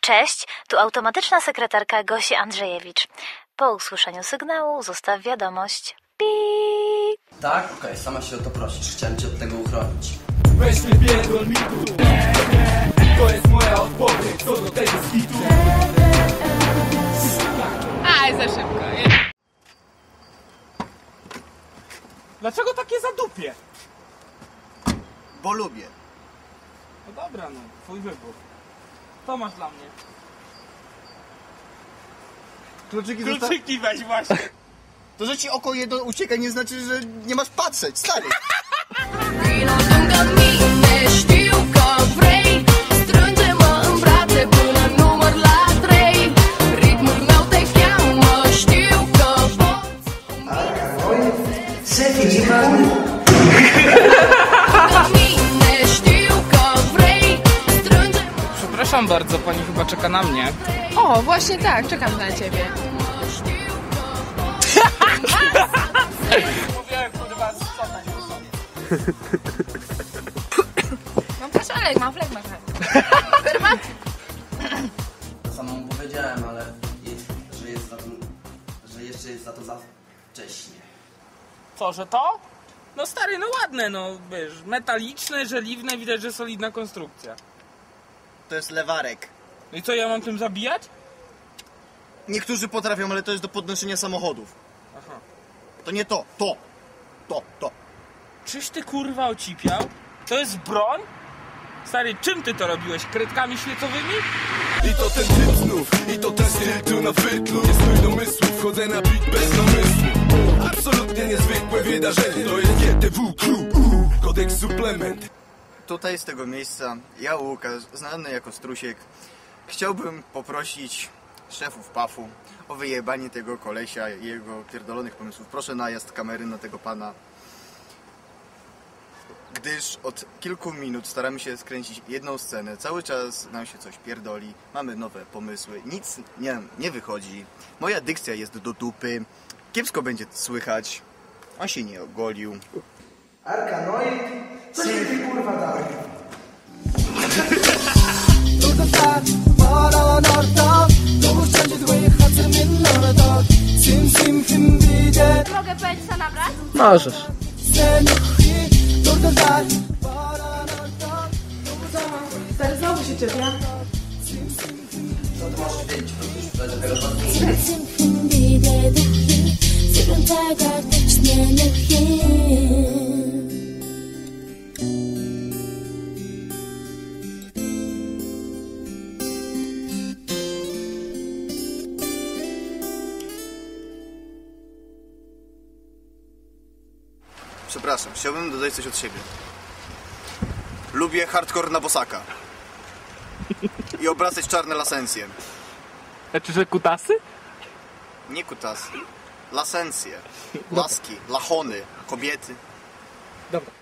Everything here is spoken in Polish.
Cześć, tu automatyczna sekretarka Gosi Andrzejewicz. Po usłyszeniu sygnału zostaw wiadomość. Pip. Tak? Okej, sama się o to prosisz. Chciałem cię od tego uchronić. Weź mnie pierdol mi tu To jest moja odpowiedź co do tego skitu Aj, za szybko. nie? Dlaczego takie zadupie? Bo lubię. No dobra no, twój wybór Co masz dla mnie? Kluczyki. Kluczyki weź właśnie To, że ci oko jedno ucieka nie znaczy, że nie masz patrzeć, stary. Lângă mine Przepraszam bardzo, pani chyba czeka na mnie. O, właśnie tak, czekam na ciebie. Mówiłem kurwa sprzątać po sobie Mam kaszelek, mam flegmę. Herbaty. Samo mu powiedziałem, ale jest, że jest za to, że jeszcze jest za to za wcześnie. Co, że to? No stary, no ładne no, wiesz, metaliczne, żeliwne, widać, że solidna konstrukcja To jest lewarek. No i co, ja mam tym zabijać? Niektórzy potrafią, ale to jest do podnoszenia samochodów. Aha To nie to, to. To, to. Czyś ty kurwa ocipiał? To jest broń? Stary, czym ty to robiłeś? Kredkami świecowymi? I to ten typ znów, i to ten styl tu na wytlu Nie stój domysłu, wchodzę na beat bez namysłu Absolutnie niezwykłe wydarzenie To jest GTW Crew, kodeks suplement Tutaj z tego miejsca ja, Łukasz, znany jako Strusiek, chciałbym poprosić szefów PAF-u o wyjebanie tego kolesia i jego pierdolonych pomysłów. Proszę najazd kamery na tego pana. Gdyż od kilku minut staramy się skręcić jedną scenę, cały czas nam się coś pierdoli, mamy nowe pomysły, nic nie, nie wychodzi, moja dykcja jest do dupy, kiepsko będzie słychać, on się nie ogolił. Mogę pędźca nabrać? Możesz. Stary, znowu się czepia. Simfundide duhi Sırrıntaga geçmene hin Przepraszam, chciałbym dodać coś od siebie. Lubię hardcore na bosaka. I obracać czarne lasencje. Znaczy, że kutasy? Nie kutasy. Lasencje. Laski, lachony, kobiety. Dobra.